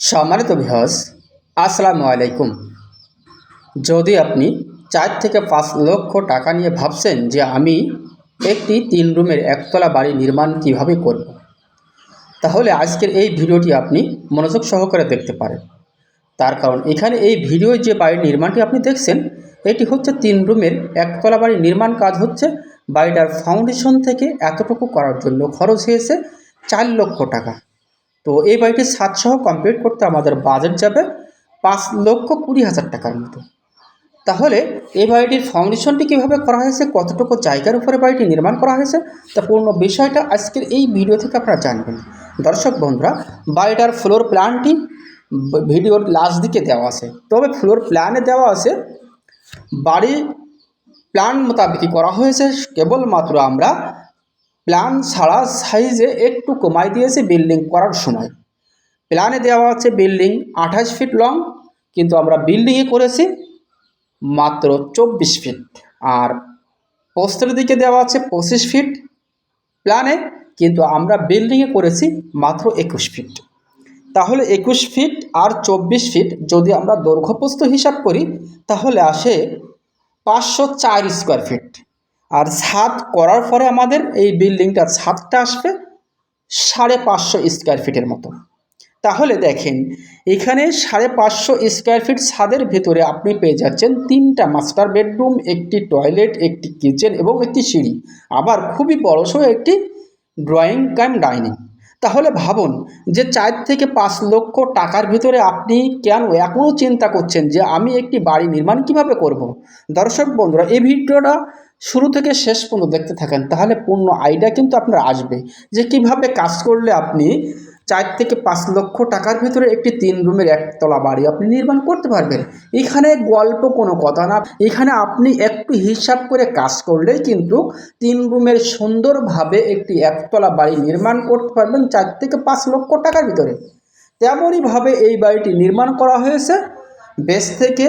সম্মানিত ভিহস আসসালামু আলাইকুম। যদি আপনি চার থেকে পাঁচ লক্ষ টাকা নিয়ে ভাবছেন যে আমি একটি তিন রুমের একতলা বাড়ি নির্মাণ কীভাবে করব। তাহলে আজকের এই ভিডিওটি আপনি মনোযোগ সহকারে দেখতে পারেন। তার কারণ এখানে এই ভিডিও যে বাড়ির নির্মাণটি আপনি দেখছেন, এটি হচ্ছে তিন রুমের একতলা বাড়ি নির্মাণ কাজ হচ্ছে। বাড়িটার ফাউন্ডেশন থেকে এতটুকু করার জন্য খরচ হয়েছে চার লক্ষ টাকা। তো এই বাড়িটি সাতসহ কমপ্লিট করতে আমাদের বাজেট যাবে পাঁচ লক্ষ কুড়ি হাজার টাকার মতো। তাহলে এই বাড়িটির ফাউন্ডেশনটি কীভাবে করা হয়েছে, কতটুকু জায়গার উপরে বাড়িটি নির্মাণ করা হয়েছে, তা পূর্ণ বিষয়টা আজকের এই ভিডিও থেকে আপনারা জানবেন। দর্শক বন্ধুরা, বাড়িটার ফ্লোর প্ল্যানটি ভিডিওর লাস্ট দিকে দেওয়া আছে। তবে ফ্লোর প্ল্যানে দেওয়া আছে, বাড়ি প্ল্যান মোতাবেকই করা হয়েছে, কেবলমাত্র আমরা প্ল্যান ছাড়া সাইজে একটু কমাই দিয়েছি বিল্ডিং করার সময়। প্ল্যানে দেওয়া আছে বিল্ডিং আঠাশ ফিট লং, কিন্তু আমরা বিল্ডিংয়ে করেছি মাত্র চব্বিশ ফিট। আর পোস্টের দিকে দেওয়া আছে পঁচিশ ফিট প্ল্যানে, কিন্তু আমরা বিল্ডিংয়ে করেছি মাত্র একুশ ফিট। তাহলে একুশ ফিট আর চব্বিশ ফিট যদি আমরা দৈর্ঘ্যপ্রস্থ হিসাব করি, তাহলে আসে পাঁচশো চার স্কোয়ার ফিট আর ছাদ করার পরে আমাদের এই বিল্ডিংটার ছাদটা আসবে সাড়ে পাঁচশো স্কোয়ার ফিটের মতো। তাহলে দেখেন, এখানে সাড়ে পাঁচশো স্কোয়ার ফিট ছাদের ভেতরে আপনি পেয়ে যাচ্ছেন তিনটা মাস্টার বেডরুম, একটি টয়লেট, একটি কিচেন এবং একটি সিঁড়ি। আবার খুবই বড়সড় একটি ড্রয়িং কাম ডাইনিং। তাহলে ভাবুন যে চার থেকে পাঁচ লক্ষ টাকার ভিতরে আপনি কেন এখনও চিন্তা করছেন যে আমি একটি বাড়ি নির্মাণ কীভাবে করব। দর্শক বন্ধুরা, এই ভিডিওটা শুরু থেকে শেষ পর্যন্ত দেখতে থাকেন, তাহলে পূর্ণ আইডিয়া কিন্তু আপনার আসবে যে কীভাবে কাজ করলে আপনি চার থেকে পাঁচ লক্ষ টাকার ভিতরে একটি তিন রুমের একতলা বাড়ি আপনি নির্মাণ করতে পারবেন। এখানে গল্প কোনো কথা না। এখানে আপনি একটু হিসাব করে কাজ করলেই কিন্তু তিন রুমের সুন্দরভাবে একটি একতলা বাড়ি নির্মাণ করতে পারবেন চার থেকে পাঁচ লক্ষ টাকার ভিতরে। তেমনইভাবে এই বাড়িটি নির্মাণ করা হয়েছে। বেস থেকে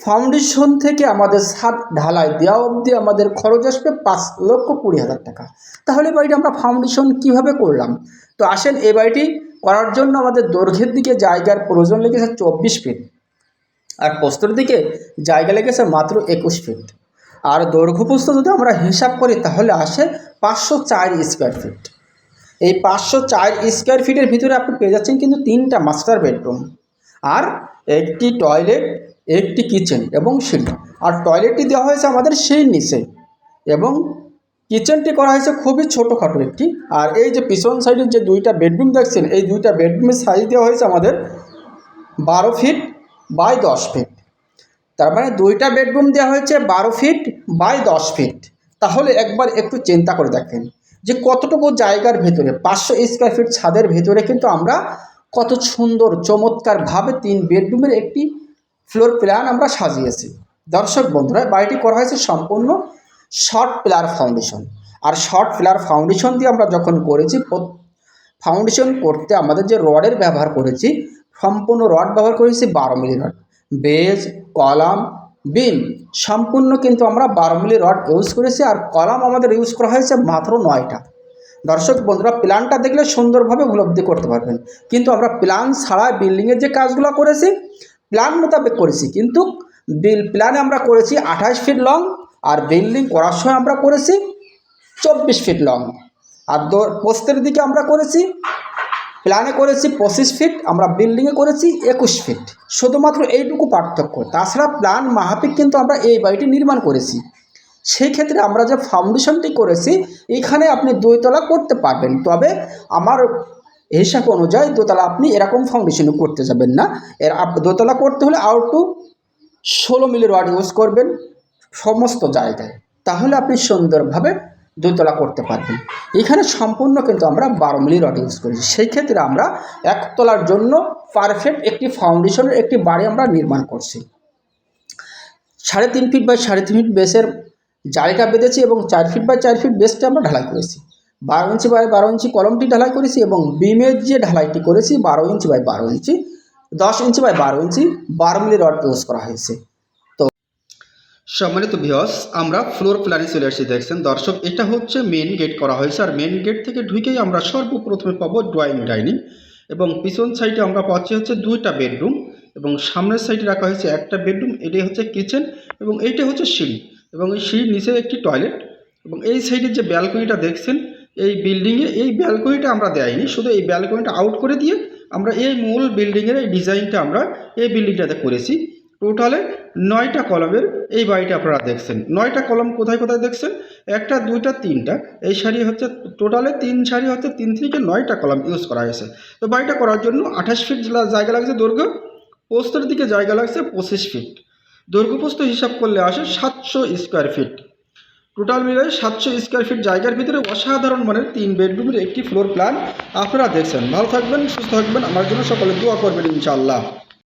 ফাউন্ডেশন থেকে আমাদের ছাদ ঢালাই দেওয়া অবধি আমাদের খরচ আসবে পাঁচ লক্ষ কুড়ি হাজার টাকা। তাহলে বাড়িটা আমরা ফাউন্ডেশন কীভাবে করলাম? তো আসেন এই বাড়িটি করার জন্য আমাদের দৈর্ঘ্যের দিকে জায়গার প্রয়োজন লেগেছে চব্বিশ ফিট আর পোস্তর দিকে জায়গা লেগেছে মাত্র একুশ ফিট আর দৈর্ঘ্য দৈর্ঘ্যপ্রস্থ যদি আমরা হিসাব করি, তাহলে আসে পাঁচশো চার স্কোয়ার ফিট এই পাঁচশো চার স্কোয়ার ফিটের ভিতরে আপনি পেয়ে যাচ্ছেন কিন্তু তিনটা মাস্টার বেডরুম আর একটি টয়লেট একটি কিচেন এবং সিঁড়ি। আর টয়লেটটি দেওয়া হয়েছে আমাদের সেই নিচে এবং কিচেনটি করা হয়েছে খুবই ছোটোখাটো একটি। আর এই যে পিছন সাইডের যে দুইটা বেডরুম দেখছেন, এই দুইটা বেডরুমের সাইজ দেওয়া হয়েছে আমাদের বারো ফিট বাই দশ ফিট। তার মানে দুইটা বেডরুম দেওয়া হয়েছে বারো ফিট বাই দশ ফিট। তাহলে একবার একটু চিন্তা করে দেখেন যে কতটুকু জায়গার ভেতরে, পাঁচশো স্কোয়ার ফিট ছাদের ভেতরে কিন্তু আমরা কত সুন্দর, চমৎকারভাবে তিন বেডরুমের একটি ফ্লোর প্ল্যান আমরা সাজিয়েছি। দর্শক বন্ধুরা, বাড়িটি করা হয়েছে সম্পূর্ণ শর্ট প্লার ফাউন্ডেশন আর শর্ট প্লার ফাউন্ডেশন দিয়ে আমরা যখন করেছি ফাউন্ডেশন করতে আমাদের যে রডের ব্যবহার করেছি, সম্পূর্ণ রড ব্যবহার করেছি বারো milli rod base column beam সম্পূর্ণ কিন্তু আমরা বারো মিলি রড ইউজ করেছি আর কলাম আমাদের ইউজ করা হয়েছে মাত্র নয়টা। দর্শক বন্ধুরা প্ল্যানটা দেখলে সুন্দরভাবে উপলব্ধি করতে পারবেন। কিন্তু আমরা প্ল্যান ছাড়া বিল্ডিংয়ের যে কাজগুলো করেছি প্ল্যান মোতাবেক করেছি। কিন্তু বিল প্ল্যানে আমরা করেছি আঠাশ ফিট লং আর বিল্ডিং করার সময় আমরা করেছি চব্বিশ ফিট লং আর পোস্তের দিকে আমরা করেছি প্ল্যানে করেছি পঁচিশ ফিট আমরা বিল্ডিংয়ে করেছি একুশ ফিট শুধুমাত্র এইটুকু পার্থক্য। তাছাড়া প্ল্যান মাহাপিক কিন্তু আমরা এই বাড়িটি নির্মাণ করেছি। সেই ক্ষেত্রে আমরা যে ফাউন্ডেশনটি করেছি, এখানে আপনি দুইতলা করতে পারবেন। তবে আমার হিসাব অনুযায়ী দোতলা আপনি এরকম ফাউন্ডেশনও করতে যাবেন না। এর দোতলা করতে হলে আউট টু ষোলো মিলি রড ইউজ করবেন। সমস্ত জায়গায়। তাহলে আপনি সুন্দরভাবে দুতলা করতে পারবেন। এখানে সম্পূর্ণ কিন্তু আমরা বারো মিলি রড ইউজ করেছি। সেই ক্ষেত্রে আমরা একতলার জন্য পারফেক্ট একটি ফাউন্ডেশনের একটি বাড়ি আমরা নির্মাণ করছি। সাড়ে তিন ফিট বাই সাড়ে তিন ফিট বেসের জায়গা বেঁধেছি এবং চার ফিট বাই চার ফিট বেসটা আমরা ঢালাই করেছি। বারো ইঞ্চি বাই বারো ইঞ্চি কলমটি ঢালাই করেছি এবং বিমের যে ঢালাইটি করেছি বারো ইঞ্চি বাই বারো ইঞ্চি, দশ ইঞ্চি বাই বারো ইঞ্চি বারো মিলি রড ইউজ করা হয়েছে। সম্মানিত ভিওস আমরা ফ্লোর প্ল্যানে চলে আসছি দেখছেন? দর্শক, এটা হচ্ছে মেন গেট করা হয়েছে, আর মেন গেট থেকে ঢুকেই আমরা সর্বপ্রথমে পাবো ড্রয়িং ডাইনিং এবং পিছন সাইডে আমরা পাচ্ছি হচ্ছে দুইটা বেডরুম এবং সামনের সাইডে রাখা হয়েছে একটা বেডরুম এটাই হচ্ছে কিচেন এবং এইটা হচ্ছে সিঁড়ি এবং এই সিঁড়ির নিচে একটি টয়লেট এবং এই সাইডের যে ব্যালকনিটা দেখছেন, এই বিল্ডিংয়ে এই ব্যালকনিটা আমরা দেয়নি, শুধু এই ব্যালকনিটা আউট করে দিয়ে আমরা এই মূল বিল্ডিংয়ের এই ডিজাইনটা আমরা এই বিল্ডিংটাতে করেছি। টোটালে নয়টা কলমের এই বাড়িটা আপনারা দেখছেন। নয়টা কলম কোথায় কোথায় দেখছেন? একটা, দুইটা, তিনটা। এই শাড়ি হচ্ছে টোটালে তিন শাড়ি হচ্ছে তিন থেকে নয়টা কলম ইউজ করা হয়েছে। তো বাড়িটা করার জন্য আঠাশ ফিট জায়গা লাগছে দৈর্ঘ্য, পোস্তের দিকে জায়গা লাগছে পঁচিশ ফিট দৈর্ঘ্যপ্রস্থ হিসাব করলে আসে সাতশো স্কোয়ার ফিট টোটাল মিলে সাতশো স্কোয়ার ফিট জায়গার ভিতরে অসাধারণ মানের তিন বেডরুমের একটি ফ্লোর প্ল্যান আপনারা দেখছেন। ভালো থাকবেন, সুস্থ থাকবেন। আমার জন্য সকলে দোয়া করবেন ইনশাআল্লাহ।